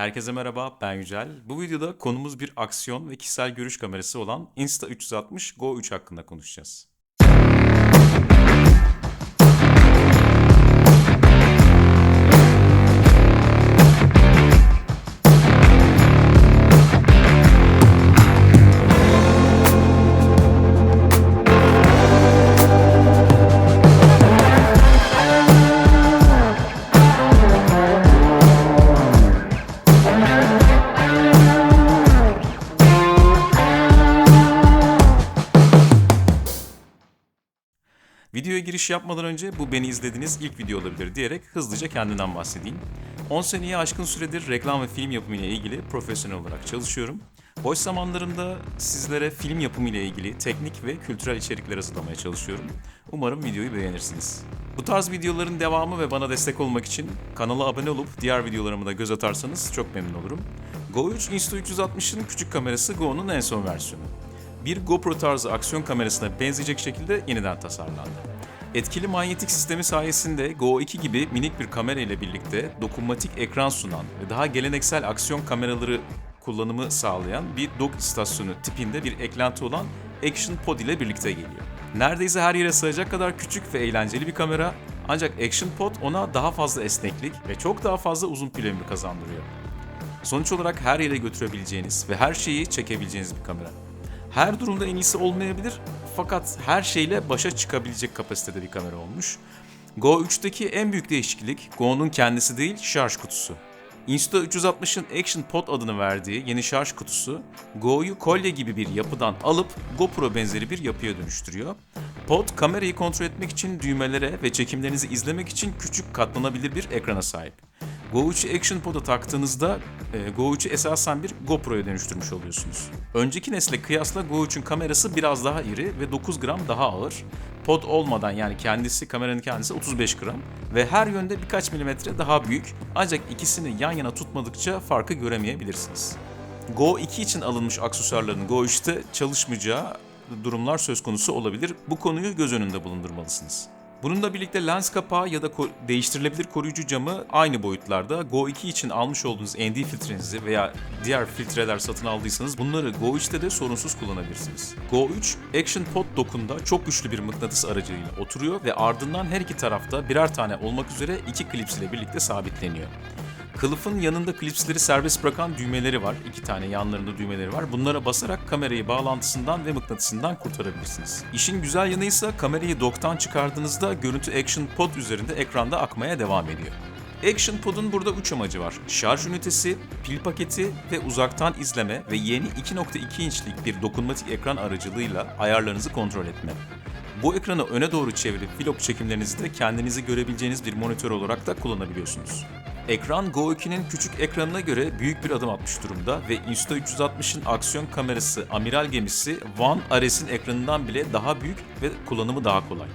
Herkese merhaba, ben Yücel. Bu videoda konumuz bir aksiyon ve kişisel görüş kamerası olan Insta360 Go 3 hakkında konuşacağız. Videoya giriş yapmadan önce bu beni izlediğiniz ilk video olabilir diyerek hızlıca kendimden bahsedeyim. 10 seneye aşkın süredir reklam ve film yapımı ile ilgili profesyonel olarak çalışıyorum. Boş zamanlarımda sizlere film yapımı ile ilgili teknik ve kültürel içerikler hazırlamaya çalışıyorum. Umarım videoyu beğenirsiniz. Bu tarz videoların devamı ve bana destek olmak için kanala abone olup diğer videolarıma da göz atarsanız çok memnun olurum. Go 3 Insta360'ın küçük kamerası Go'nun en son versiyonu bir GoPro tarzı aksiyon kamerasına benzeyecek şekilde yeniden tasarlandı. Etkili manyetik sistemi sayesinde Go 2 gibi minik bir kamera ile birlikte dokunmatik ekran sunan ve daha geleneksel aksiyon kameraları kullanımı sağlayan bir dock istasyonu tipinde bir eklenti olan Action Pod ile birlikte geliyor. Neredeyse her yere sığacak kadar küçük ve eğlenceli bir kamera ancak Action Pod ona daha fazla esneklik ve çok daha fazla uzun pil kazandırıyor. Sonuç olarak her yere götürebileceğiniz ve her şeyi çekebileceğiniz bir kamera. Her durumda en iyisi olmayabilir fakat her şeyle başa çıkabilecek kapasitede bir kamera olmuş. Go 3'teki en büyük değişiklik Go'nun kendisi değil şarj kutusu. Insta360'ın Action Pod adını verdiği yeni şarj kutusu, Go'yu kolye gibi bir yapıdan alıp GoPro benzeri bir yapıya dönüştürüyor. Pod, kamerayı kontrol etmek için düğmelere ve çekimlerinizi izlemek için küçük katlanabilir bir ekrana sahip. Go 3'ü Action Pod'a taktığınızda e, Go 3'ü esasen bir GoPro'ya dönüştürmüş oluyorsunuz. Önceki nesle kıyasla Go 3'ün kamerası biraz daha iri ve 9 gram daha ağır. Pod olmadan yani kendisi kameranın kendisi 35 gram ve her yönde birkaç milimetre daha büyük ancak ikisini yan yana tutmadıkça farkı göremeyebilirsiniz. Go 2 için alınmış aksesuarların Go 3'te çalışmayacağı durumlar söz konusu olabilir. Bu konuyu göz önünde bulundurmalısınız. Bununla birlikte lens kapağı ya da ko- değiştirilebilir koruyucu camı aynı boyutlarda. Go 2 için almış olduğunuz ND filtrenizi veya diğer filtreler satın aldıysanız bunları Go 3'te de sorunsuz kullanabilirsiniz. Go 3, Action Pod dokunda çok güçlü bir mıknatıs aracılığıyla oturuyor ve ardından her iki tarafta birer tane olmak üzere iki klips ile birlikte sabitleniyor. Kılıfın yanında klipsleri serbest bırakan düğmeleri var. İki tane yanlarında düğmeleri var. Bunlara basarak kamerayı bağlantısından ve mıknatısından kurtarabilirsiniz. İşin güzel yanı ise kamerayı dock'tan çıkardığınızda görüntü Action Pod üzerinde ekranda akmaya devam ediyor. Action Pod'un burada 3 amacı var. Şarj ünitesi, pil paketi ve uzaktan izleme ve yeni 2.2 inçlik bir dokunmatik ekran aracılığıyla ayarlarınızı kontrol etme. Bu ekranı öne doğru çevirip vlog çekimlerinizi de kendinizi görebileceğiniz bir monitör olarak da kullanabiliyorsunuz. Ekran Go 2'nin küçük ekranına göre büyük bir adım atmış durumda ve Insta360'ın aksiyon kamerası amiral gemisi One Ares'in ekranından bile daha büyük ve kullanımı daha kolay.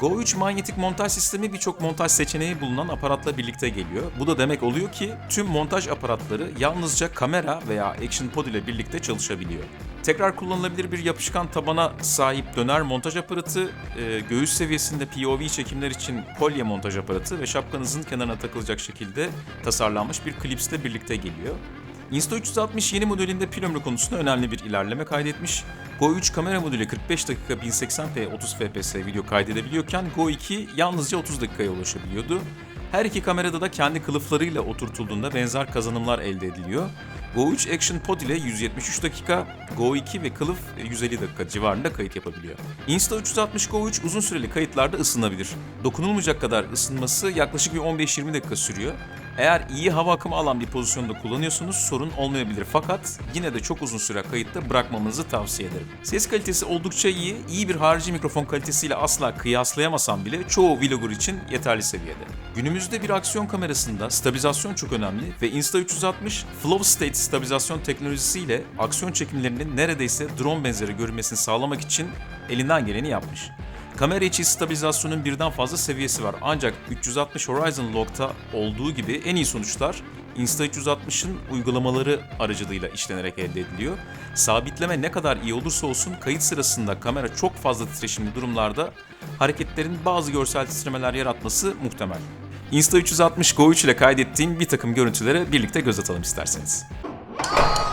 Go 3 manyetik montaj sistemi birçok montaj seçeneği bulunan aparatla birlikte geliyor. Bu da demek oluyor ki tüm montaj aparatları yalnızca kamera veya Action Pod ile birlikte çalışabiliyor. Tekrar kullanılabilir bir yapışkan tabana sahip döner montaj aparatı, e, göğüs seviyesinde POV çekimler için kolye montaj aparatı ve şapkanızın kenarına takılacak şekilde tasarlanmış bir klipsle birlikte geliyor. Insta360 yeni modelinde pil ömrü konusunda önemli bir ilerleme kaydetmiş. Go 3 kamera modülü 45 dakika 1080p 30 fps video kaydedebiliyorken Go 2 yalnızca 30 dakikaya ulaşabiliyordu. Her iki kamerada da kendi kılıflarıyla oturtulduğunda benzer kazanımlar elde ediliyor. Go 3 Action Pod ile 173 dakika, Go 2 ve kılıf 150 dakika civarında kayıt yapabiliyor. Insta360 Go 3 uzun süreli kayıtlarda ısınabilir. Dokunulmayacak kadar ısınması yaklaşık bir 15-20 dakika sürüyor. Eğer iyi hava akımı alan bir pozisyonda kullanıyorsanız sorun olmayabilir fakat yine de çok uzun süre kayıtta bırakmamanızı tavsiye ederim. Ses kalitesi oldukça iyi, iyi bir harici mikrofon kalitesiyle asla kıyaslayamasam bile çoğu vlogger için yeterli seviyede. Günümüzde bir aksiyon kamerasında stabilizasyon çok önemli ve Insta360 Flow State stabilizasyon teknolojisiyle aksiyon çekimlerinin neredeyse drone benzeri görünmesini sağlamak için elinden geleni yapmış. Kamera içi stabilizasyonun birden fazla seviyesi var ancak 360 Horizon Log'ta olduğu gibi en iyi sonuçlar Insta360'ın uygulamaları aracılığıyla işlenerek elde ediliyor. Sabitleme ne kadar iyi olursa olsun kayıt sırasında kamera çok fazla titreşimli durumlarda hareketlerin bazı görsel titremeler yaratması muhtemel. Insta360 Go 3 ile kaydettiğim bir takım görüntülere birlikte göz atalım isterseniz. Oh!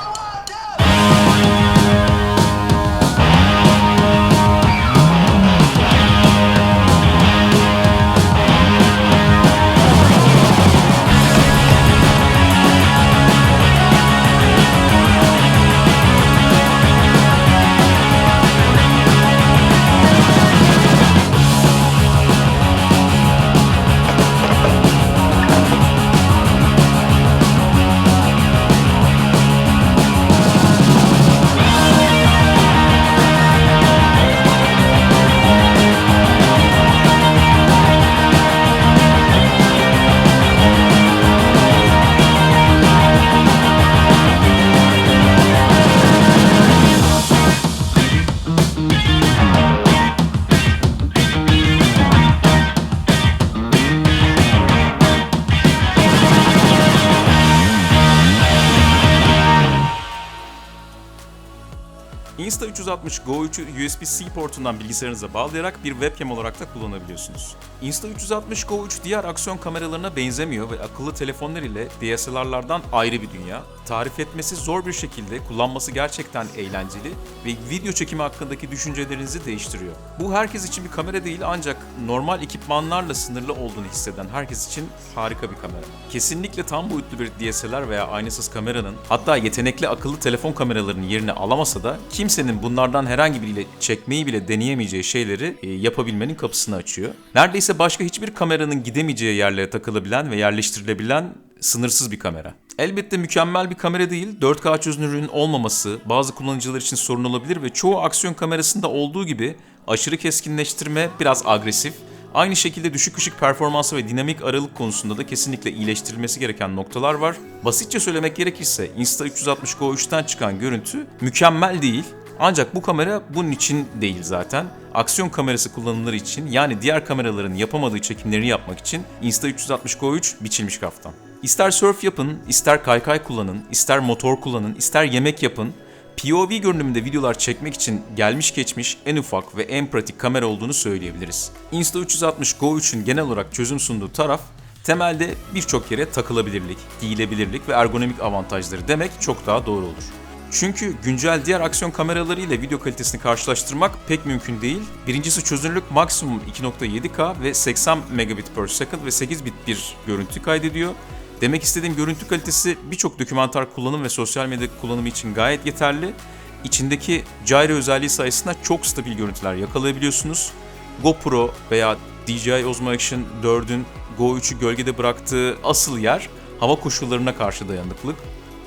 Insta360 Go 3'ü USB-C portundan bilgisayarınıza bağlayarak bir webcam olarak da kullanabiliyorsunuz. Insta360 Go 3 diğer aksiyon kameralarına benzemiyor ve akıllı telefonlar ile DSLR'lardan ayrı bir dünya. Tarif etmesi zor bir şekilde, kullanması gerçekten eğlenceli ve video çekimi hakkındaki düşüncelerinizi değiştiriyor. Bu herkes için bir kamera değil ancak normal ekipmanlarla sınırlı olduğunu hisseden herkes için harika bir kamera. Kesinlikle tam boyutlu bir DSLR veya aynasız kameranın hatta yetenekli akıllı telefon kameralarının yerini alamasa da kimsenin bunlardan herhangi biriyle çekmeyi bile deneyemeyeceği şeyleri e, yapabilmenin kapısını açıyor. Neredeyse başka hiçbir kameranın gidemeyeceği yerlere takılabilen ve yerleştirilebilen sınırsız bir kamera. Elbette mükemmel bir kamera değil, 4K çözünürlüğün olmaması bazı kullanıcılar için sorun olabilir ve çoğu aksiyon kamerasında olduğu gibi aşırı keskinleştirme biraz agresif, Aynı şekilde düşük ışık performansı ve dinamik aralık konusunda da kesinlikle iyileştirilmesi gereken noktalar var. Basitçe söylemek gerekirse Insta360 Go 3'ten çıkan görüntü mükemmel değil. Ancak bu kamera bunun için değil zaten. Aksiyon kamerası kullanımları için yani diğer kameraların yapamadığı çekimlerini yapmak için Insta360 Go 3 biçilmiş kaftan. İster surf yapın, ister kaykay kullanın, ister motor kullanın, ister yemek yapın, POV görünümünde videolar çekmek için gelmiş geçmiş en ufak ve en pratik kamera olduğunu söyleyebiliriz. Insta360 Go 3'ün genel olarak çözüm sunduğu taraf temelde birçok yere takılabilirlik, giyilebilirlik ve ergonomik avantajları demek çok daha doğru olur. Çünkü güncel diğer aksiyon kameraları ile video kalitesini karşılaştırmak pek mümkün değil. Birincisi çözünürlük maksimum 2.7K ve 80 megabit per second ve 8 bit bir görüntü kaydediyor. Demek istediğim görüntü kalitesi birçok dokümanter kullanım ve sosyal medya kullanımı için gayet yeterli. İçindeki gyro özelliği sayesinde çok stabil görüntüler yakalayabiliyorsunuz. GoPro veya DJI Osmo Action 4'ün Go 3'ü gölgede bıraktığı asıl yer hava koşullarına karşı dayanıklılık.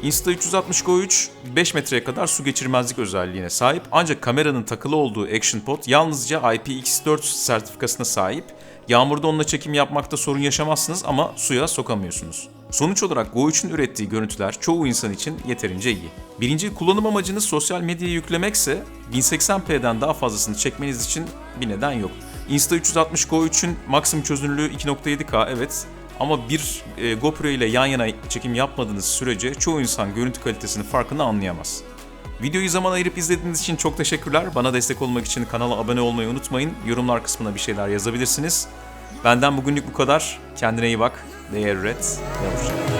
Insta360 Go 3 5 metreye kadar su geçirmezlik özelliğine sahip ancak kameranın takılı olduğu Action Pod yalnızca IPX4 sertifikasına sahip. Yağmurda onunla çekim yapmakta sorun yaşamazsınız ama suya sokamıyorsunuz. Sonuç olarak Go 3'ün ürettiği görüntüler çoğu insan için yeterince iyi. Birinci kullanım amacınız sosyal medyaya yüklemekse 1080p'den daha fazlasını çekmeniz için bir neden yok. Insta360 Go 3'ün maksimum çözünürlüğü 2.7K evet ama bir e, GoPro ile yan yana çekim yapmadığınız sürece çoğu insan görüntü kalitesinin farkını anlayamaz. Videoyu zaman ayırıp izlediğiniz için çok teşekkürler. Bana destek olmak için kanala abone olmayı unutmayın. Yorumlar kısmına bir şeyler yazabilirsiniz. Benden bugünlük bu kadar. Kendine iyi bak. Değer üret. Hoşçakal.